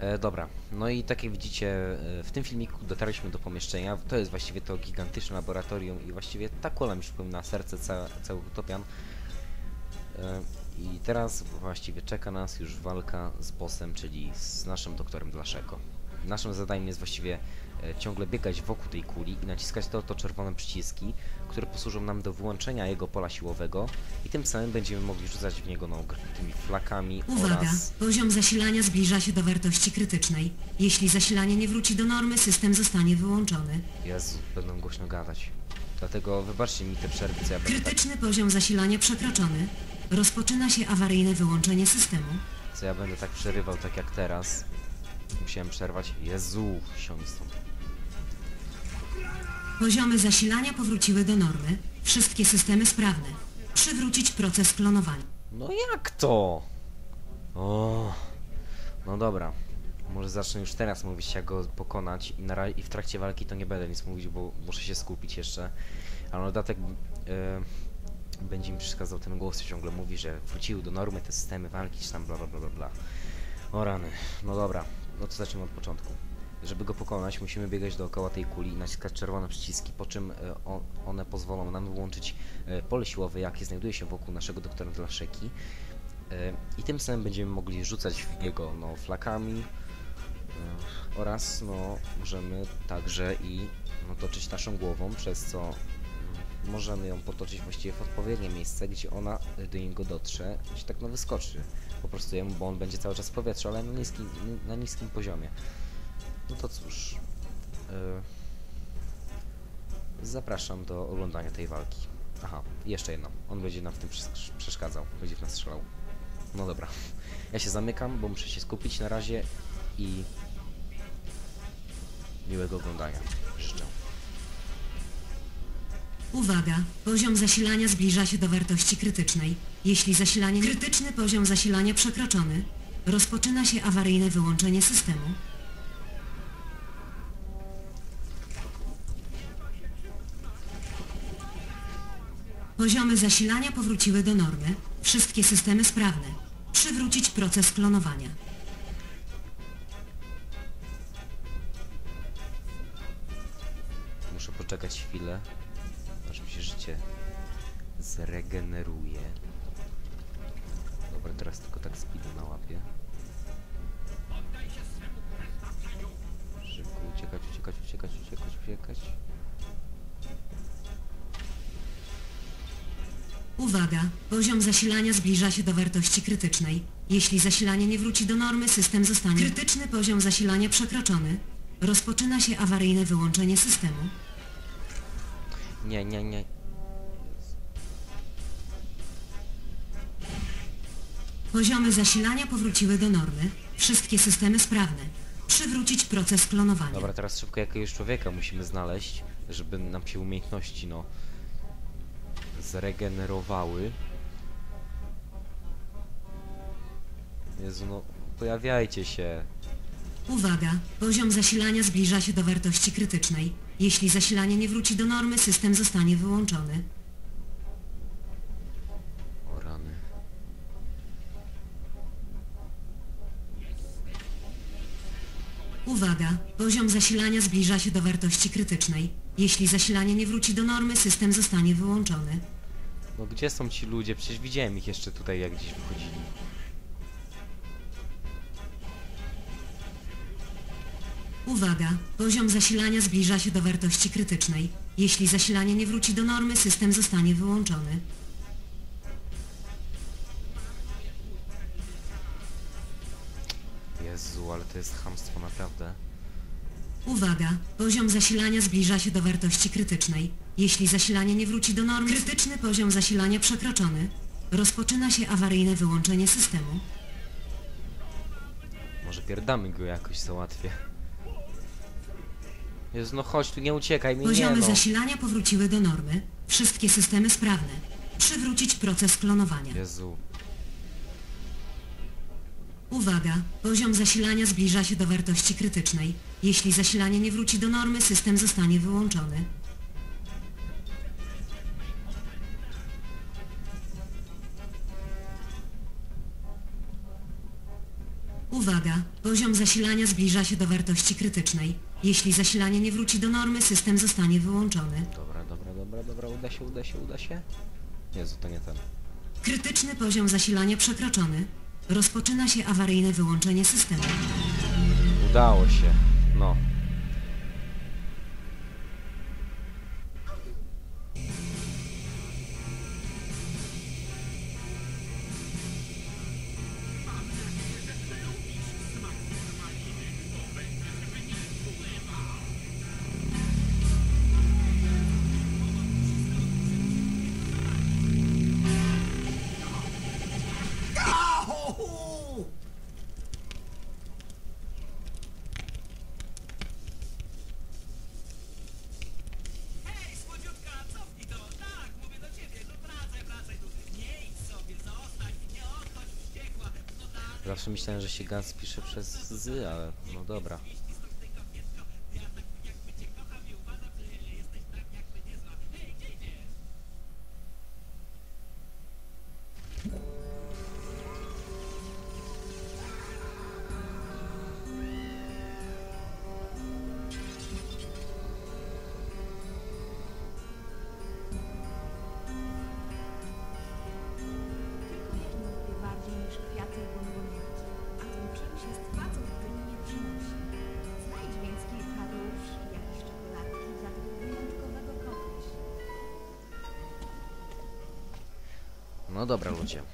E, dobra, no i tak jak widzicie, e, w tym filmiku dotarliśmy do pomieszczenia. To jest właściwie to gigantyczne laboratorium i właściwie ta kula mi przypomina serce ca całych utopian. E, I teraz właściwie czeka nas już walka z bossem, czyli z naszym doktorem Dlaszeko. Naszym zadaniem jest właściwie e, ciągle biegać wokół tej kuli i naciskać te oto czerwone przyciski, które posłużą nam do wyłączenia jego pola siłowego i tym samym będziemy mogli rzucać w niego no, tymi flakami Uwaga, oraz... poziom zasilania zbliża się do wartości krytycznej. Jeśli zasilanie nie wróci do normy, system zostanie wyłączony. Jezu, będą głośno gadać. Dlatego wybaczcie mi te przerwy, co ja będę tak, Krytyczny poziom zasilania przekroczony. Rozpoczyna się awaryjne wyłączenie systemu. co ja będę tak przerywał, tak jak teraz. Musiałem przerwać. Jezu, siądź stąd. Poziomy zasilania powróciły do normy. Wszystkie systemy sprawne. Przywrócić proces klonowania. No jak to? O, no dobra. Może zacznę już teraz mówić, jak go pokonać i, na, i w trakcie walki to nie będę nic mówić, bo muszę się skupić jeszcze. Ale dodatek e, będzie mi przeszkadzał ten głos, ciągle mówi, że wróciły do normy te systemy walki, czy tam bla bla bla bla. O rany. No dobra, no to zacznijmy od początku. Żeby go pokonać, musimy biegać dookoła tej kuli i naciskać czerwone przyciski, po czym e, one pozwolą nam wyłączyć e, pole siłowe, jakie znajduje się wokół naszego doktora Dlaszeki. E, I tym samym będziemy mogli rzucać w no, flakami oraz no, możemy także i no, toczyć naszą głową, przez co możemy ją potoczyć właściwie w odpowiednie miejsce, gdzie ona do niego dotrze, gdzie tak no wyskoczy po prostu jemu, bo on będzie cały czas w powietrzu, ale na niskim, na niskim poziomie. No to cóż, e, zapraszam do oglądania tej walki. Aha, jeszcze jedno, on będzie nam w tym przesz- przeszkadzał, będzie w nas strzelał. No dobra, ja się zamykam, bo muszę się skupić na razie i miłego oglądania. Uwaga, poziom zasilania zbliża się do wartości krytycznej. Jeśli zasilanie krytyczny poziom zasilania przekroczony, rozpoczyna się awaryjne wyłączenie systemu. Poziomy zasilania powróciły do normy. Wszystkie systemy sprawne. Przywrócić proces klonowania. Muszę poczekać chwilę, mi się życie zregeneruje. Dobra, teraz tylko tak speedu na łapie. Szybko uciekać, uciekać, uciekać, uciekać, uciekać. Uwaga, poziom zasilania zbliża się do wartości krytycznej. Jeśli zasilanie nie wróci do normy, system zostanie... Krytyczny poziom zasilania przekroczony. Rozpoczyna się awaryjne wyłączenie systemu. Nie, nie, nie. Poziomy zasilania powróciły do normy. Wszystkie systemy sprawne. Przywrócić proces klonowania. Dobra, teraz szybko jakiegoś człowieka musimy znaleźć, żeby nam się umiejętności, no, zregenerowały. Jezu, no, pojawiajcie się. Uwaga, poziom zasilania zbliża się do wartości krytycznej. Jeśli zasilanie nie wróci do normy, system zostanie wyłączony. O rany. Uwaga, poziom zasilania zbliża się do wartości krytycznej. Jeśli zasilanie nie wróci do normy, system zostanie wyłączony. No gdzie są ci ludzie? Przecież widziałem ich jeszcze tutaj, jak gdzieś wychodzili. Uwaga, poziom zasilania zbliża się do wartości krytycznej. Jeśli zasilanie nie wróci do normy, system zostanie wyłączony. Jezu, ale to jest chamstwo, naprawdę. Uwaga, poziom zasilania zbliża się do wartości krytycznej. Jeśli zasilanie nie wróci do normy, krytyczny poziom zasilania przekroczony. Rozpoczyna się awaryjne wyłączenie systemu. Może pierdamy go jakoś załatwię. Jezu, no chodź tu, nie uciekaj mi, nie Poziomy no. zasilania powróciły do normy. Wszystkie systemy sprawne. Przywrócić proces klonowania. Jezu. Uwaga, poziom zasilania zbliża się do wartości krytycznej. Jeśli zasilanie nie wróci do normy, system zostanie wyłączony. Uwaga! Poziom zasilania zbliża się do wartości krytycznej. Jeśli zasilanie nie wróci do normy, system zostanie wyłączony. Dobra, dobra, dobra, dobra, uda się, uda się, uda się. Jezu, to nie ten. Krytyczny poziom zasilania przekroczony. Rozpoczyna się awaryjne wyłączenie systemu. Udało się. No. Zawsze myślałem, że się Gans pisze przez z, ale no dobra. No dobra ludzie. Ym,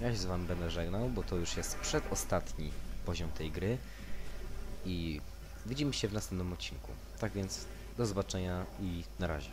Ja się z wami będę żegnał, bo to już jest przedostatni poziom tej gry. I widzimy się w następnym odcinku. Tak więc do zobaczenia i na razie.